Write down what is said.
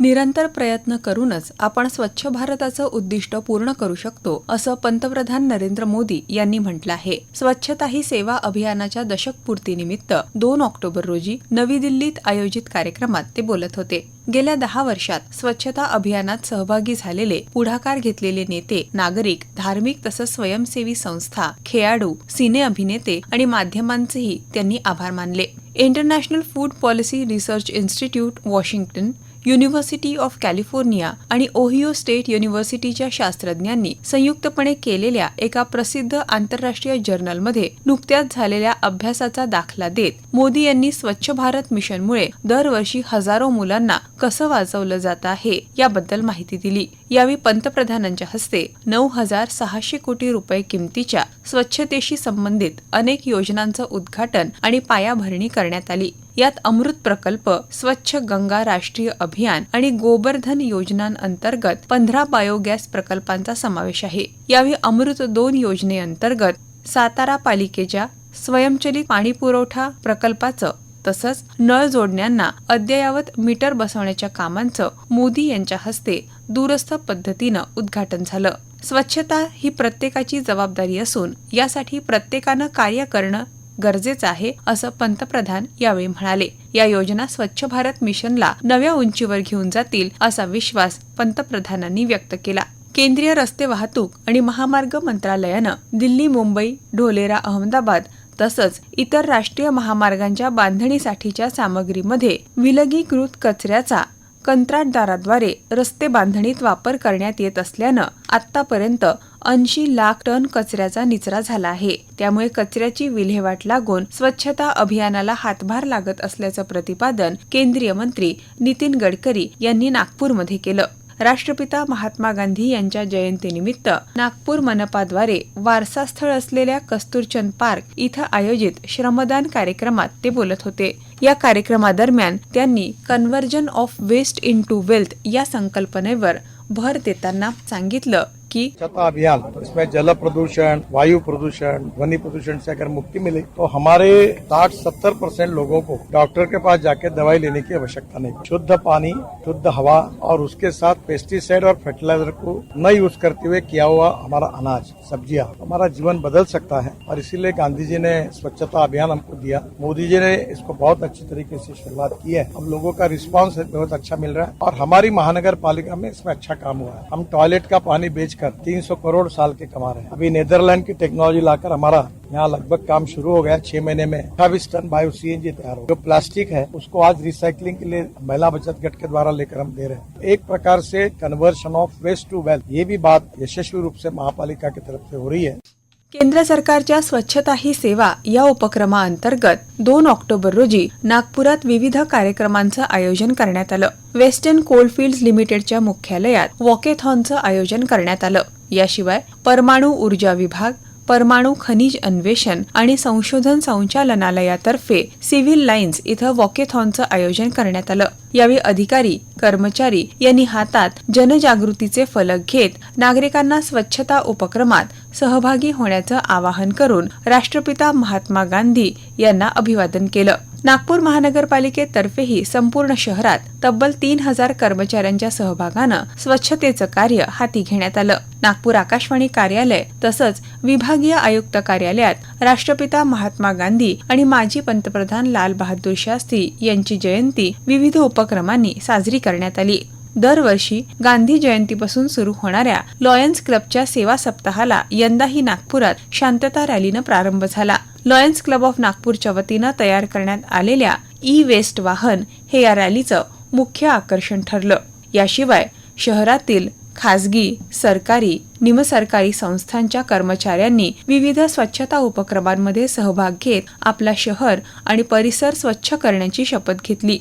निरंतर प्रयत्न करूनच आपण स्वच्छ भारताचं उद्दिष्ट पूर्ण करू शकतो असं पंतप्रधान नरेंद्र मोदी यांनी म्हटलं आहे. स्वच्छता ही सेवा अभियानाच्या दशकपूर्तीनिमित्त दोन ऑक्टोबर रोजी नवी दिल्लीत आयोजित कार्यक्रमात ते बोलत होते. गेल्या दहा वर्षात स्वच्छता अभियानात सहभागी झालेले पुढाकार घेतलेले नेते नागरिक धार्मिक तसंच स्वयंसेवी संस्था खेळाडू सिने अभिनेते आणि माध्यमांचेही त्यांनी आभार मानले. International food policy research institute Washington university of California आणि ओहिओ स्टेट युनिव्हर्सिटीच्या शास्त्रज्ञांनी संयुक्तपणे केलेल्या एका प्रसिद्ध आंतरराष्ट्रीय जर्नलमध्ये नुकत्याच झालेल्या अभ्यासाचा दाखला देत मोदी यांनी स्वच्छ भारत मिशनमुळे दरवर्षी हजारो मुलांना कसं वाचवलं जात आहे याबद्दल माहिती दिली. यावेळी पंतप्रधानांच्या हस्ते नऊ हजार सहाशे कोटी रुपये किमतीच्या स्वच्छतेशी संबंधित अनेक योजनांचं उद्घाटन आणि पायाभरणी करण्यात आली. यात अमृत प्रकल्प स्वच्छ गंगा राष्ट्रीय अभियान आणि गोबरधन योजनांअंतर्गत पंधरा बायोगॅस प्रकल्पांचा समावेश आहे. यावेळी अमृत दोन योजनेअंतर्गत सातारा पालिकेच्या स्वयंचलित पाणी पुरवठा प्रकल्पाचं तसंच नळ जोडण्यांना अद्ययावत मीटर बसवण्याच्या कामांचं मोदी यांच्या हस्ते दूरस्थ पद्धतीनं उद्घाटन झालं. स्वच्छता ही प्रत्येकाची जबाबदारी असून यासाठी प्रत्येकानं कार्य करणं गरजेचं आहे असं पंतप्रधान यावेळी म्हणाले. या योजना स्वच्छ भारत मिशनला नव्या उंचीवर घेऊन जातील असा विश्वास पंतप्रधानांनी व्यक्त केला. केंद्रीय रस्ते वाहतूक आणि महामार्ग मंत्रालयानं दिल्ली मुंबई ढोलेरा अहमदाबाद तसंच इतर राष्ट्रीय महामार्गांच्या बांधणीसाठीच्या सामग्रीमध्ये विलगीकृत कचऱ्याचा कंत्राटदाराद्वारे रस्ते बांधणीत वापर करण्यात येत असल्यानं आतापर्यंत ऐंशी लाख टन कचऱ्याचा निचरा झाला आहे. त्यामुळे कचऱ्याची विल्हेवाट लागून स्वच्छता अभियानाला हातभार लागत असल्याचं प्रतिपादन केंद्रीय मंत्री नितीन गडकरी यांनी नागपूरमध्ये केलं. राष्ट्रपिता महात्मा गांधी यांच्या जयंतीनिमित्त नागपूर मनपाद्वारे वारसास्थळ असलेल्या कस्तुरचंद पार्क इथं आयोजित श्रमदान कार्यक्रमात ते बोलत होते. या कार्यक्रमादरम्यान त्यांनी conversion of waste into wealth या संकल्पनेवर भर देताना सांगितलं. की स्वच्छता अभियान इसमें जल प्रदूषण, वायु प्रदूषण, ध्वनि प्रदूषण से अगर मुक्ति मिले तो हमारे 60-70 परसेंट लोगों को डॉक्टर के पास जाके दवाई लेने की आवश्यकता नहीं। शुद्ध पानी, शुद्ध हवा और उसके साथ पेस्टिसाइड और फर्टिलाइज़र को न यूज़ करते हुए किया हुआ हमारा अनाज, सब्ज़ियाँ, हमारा जीवन बदल सकता है। और इसीलिए गांधी जी ने स्वच्छता अभियान हमको दिया। मोदी जी ने इसको बहुत अच्छी तरीके से शुरुआत की है। हम लोगों का रिस्पॉन्स बहुत अच्छा मिल रहा है। और हमारी महानगर पालिका में इसमें अच्छा काम हुआ है। हम टॉयलेट का पानी बेचकर 300 करोड़ साल के कमा रहे हैं। अभी नेदरलैंड की टेक्नोलॉजी लाकर हमारा यहाँ लगभग काम शुरू हो गया छह महीने में। अट्ठाईस टन बायो सीएनजी तैयार हो जो प्लास्टिक है, उसको आज रिसाइकलिंग के लिए महिला बचत गट के द्वारा लेकर हम दे रहे हैं। एक प्रकार से conversion of waste to wealth ये भी बात यशस्वी रूप से महापालिका की तरफ़ से हो रही है। केंद्र सरकारच्या स्वच्छता ही सेवा या उपक्रमाअंतर्गत दोन ऑक्टोबर रोजी नागपुरात विविध कार्यक्रमांचं आयोजन करण्यात आलं. वेस्टर्न कोलफिल्ड्स लिमिटेडच्या मुख्यालयात वॉकेथॉनचं आयोजन करण्यात आलं. याशिवाय परमाणू ऊर्जा विभाग परमाणू खनिज अन्वेषण आणि संशोधन संचालनालयातर्फे सिव्हिल लाईन्स इथं वॉकेथॉनचं आयोजन करण्यात आलं. यावेळी अधिकारी कर्मचारी यांनी हातात जनजागृतीचे फलक घेत नागरिकांना स्वच्छता उपक्रमात सहभागी होण्याचं आवाहन करून राष्ट्रपिता महात्मा गांधी यांना अभिवादन केलं. नागपूर महानगरपालिकेतर्फेही संपूर्ण शहरात तब्बल तीन हजार कर्मचाऱ्यांच्या सहभागानं स्वच्छतेचं कार्य हाती घेण्यात आलं. नागपूर आकाशवाणी कार्यालय तसंच विभागीय आयुक्त कार्यालयात राष्ट्रपिता महात्मा गांधी आणि माजी पंतप्रधान लाल बहादूर शास्त्री यांची जयंती विविध उपक्रमांनी साजरी करण्यात आली. दरवर्षी गांधी जयंतीपासून सुरू होणाऱ्या लॉयन्स क्लबच्या सेवा सप्ताहाला यंदाही नागपुरात शांतता रॅलीनं प्रारंभ झाला. लॉयन्स क्लब ऑफ नागपूरच्या वतीनं तयार करण्यात आलेल्या ई वेस्ट वाहन हे या रॅलीचं मुख्य आकर्षण ठरलं. याशिवाय शहरातील खासगी सरकारी निमसरकारी संस्थांच्या कर्मचाऱ्यांनी विविध स्वच्छता उपक्रमांमध्ये सहभाग घेत आपला शहर आणि परिसर स्वच्छ करण्याची शपथ घेतली.